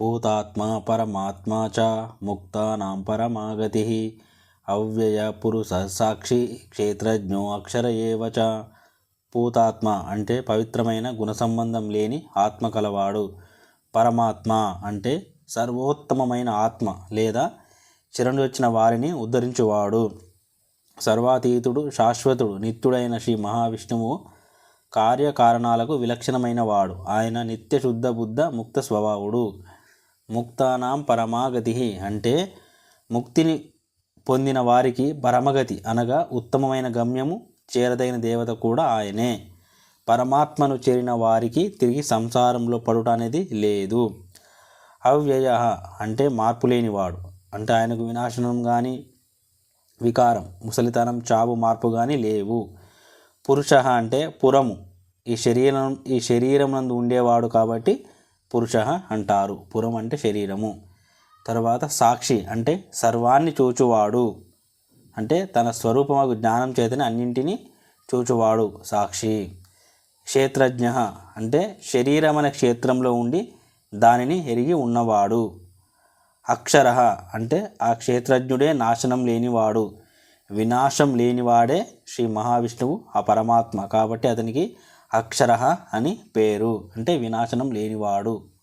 భూతాత్మా పరమాత్మా చ ముక్తానాం పరమాగతి అవ్యయ పురుష సాక్షి క్షేత్రజ్ఞో అక్షర ఏవ చ. పూతాత్మ అంటే పవిత్రమైన గుణ సంబంధం లేని ఆత్మ కలవాడు పరమాత్మ అంటే సర్వోత్తమమైన ఆత్మ లేదా శరణు వచ్చిన వారిని ఉద్ధరించువాడు. సర్వాతీతుడు శాశ్వతుడు నిత్యుడైన శ్రీ మహావిష్ణువు కార్యకారణాలకు విలక్షణమైన వాడు ఆయన నిత్య శుద్ధ బుద్ధ ముక్త స్వభావుడు. ముక్తానాం పరమాగతి అంటే ముక్తిని పొందిన వారికి పరమగతి అనగా ఉత్తమమైన గమ్యము చేరదైన దేవత కూడా ఆయనే. పరమాత్మను చేరిన వారికి తిరిగి సంసారంలో పడుట అనేది లేదు. అవ్యయ అంటే మార్పు లేనివాడు అంటే ఆయనకు వినాశనం కానీ వికారం ముసలితనం చావు మార్పు కానీ లేవు. పురుష అంటే పురము. ఈ శరీరం ఈ శరీరం నందు ఉండేవాడు కాబట్టి పురుష అంటారు. పురం అంటే శరీరము. తర్వాత సాక్షి అంటే సర్వాన్ని చూచువాడు. అంటే తన స్వరూపము జ్ఞానం చేతనే అన్నింటినీ చూచువాడు సాక్షి. క్షేత్రజ్ఞ అంటే శరీరం అనే క్షేత్రంలో ఉండి దానిని ఎరిగి ఉన్నవాడు. అక్షర అంటే ఆ క్షేత్రజ్ఞుడే నాశనం లేనివాడు. వినాశం లేనివాడే శ్రీ మహావిష్ణువు ఆ పరమాత్మ. కాబట్టి అతనికి అక్షర అని పేరు. అంటే వినాశనం లేనివాడు.